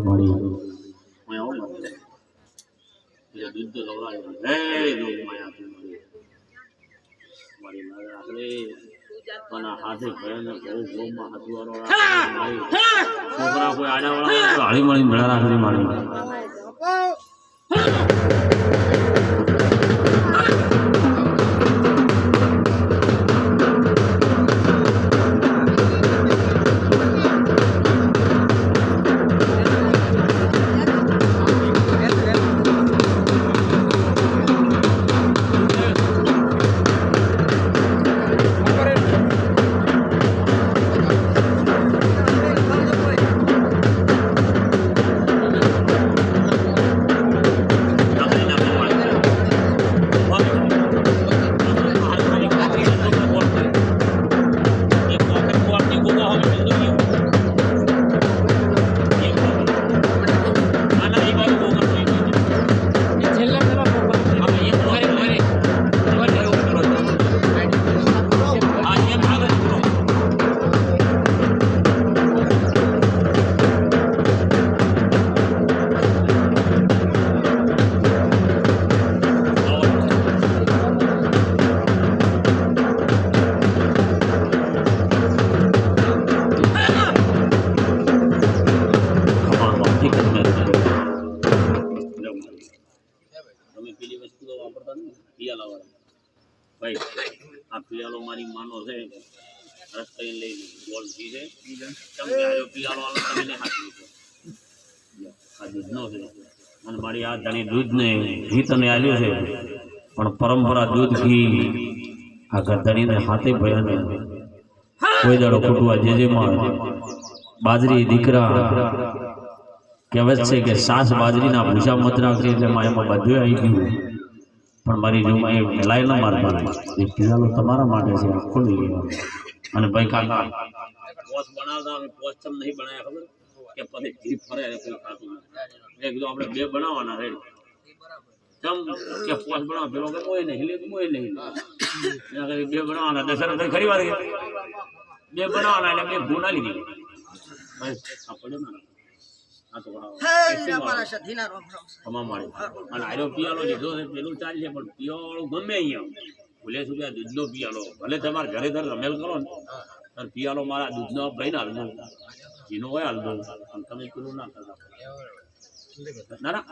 મારી છોકરા કોઈ આડાવાળા હાળી મળી મેળા રાખી મારી પિયાલા વાળા. ભાઈ, આ પિયાલો મારી માનો છે. રસ્તે લઈ ગોળથી છે. તમે આવ્યો પિયાલો વાળો તમે ને હાથવી છો આ દૂધનો છે. અને મારી આ જાણી દૂધ ને ઘી તને આલ્યું છે. પણ પરંપરા દૂધ, ઘી, આ ગરદણીને હાથે ભયાને કોઈ દાડો ખૂટવા જે જેમાં બાજરી દીકરા કહેવત છે કે સાસ બાજરીના ભૂસા મત નાખી એટલે મારે એમાં બધું આવી ગયું. પણ મારી રૂમાં એ મેલાય ન મારતા એ પિયાલો તમારા માટે છે ખોલી લેવાનું અને ભાઈ કાકા પોસ્ટ બનાવતા અમે પોસ્ટ ચમ નહીં બનાવ્યા ખબર? કે પછી ઘી ફરે રે કોઈ ખાતું એક એટલે આપણે બે બનાવવાના રે ચમ કે પોસ્ટ બનાવ પેલો કે મોય નહીં લે તો મોય નહીં. બે બનાવવાના. દશરથ ભાઈ ખરી વાત કીધી. બે બનાવવાના એટલે બે ગુના લીધી બસ પડ્યો ને આ તો બનાવો. તમામ અને આર્યો પિયાલો લીધો છે પેલું ચાલશે પણ પિયાળો ગમે અહીંયા. ભૂલે સુધી દૂધનો પિયાલો. ભલે તમારે ઘરે ઘરે રમેલ કરો ને પણ પિયાલો મારા દૂધનો ભાઈ હાલ જીનો હોય હાલ પણ તમે પેલું ના કરતા. ના ના.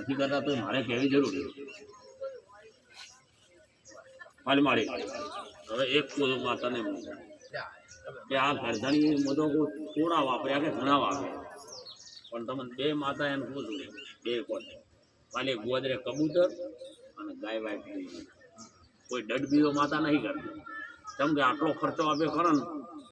નથી કરતા તો મારે કહેવી જરૂરી છે. હાલ મારી હવે એક કોઈ માતાને કે આ ગરદણી મધો થોડા વાપર્યા કે ઘણા વાપર્યા? પણ તમે બે માતા એમ શું છું બે કોને? કાલે ગોદરે કબૂતર અને ગાય વાય કોઈ ડડબીઓ માતા નહીં કરતી. કેમ કે આટલો ખર્ચો આપે ખરો ને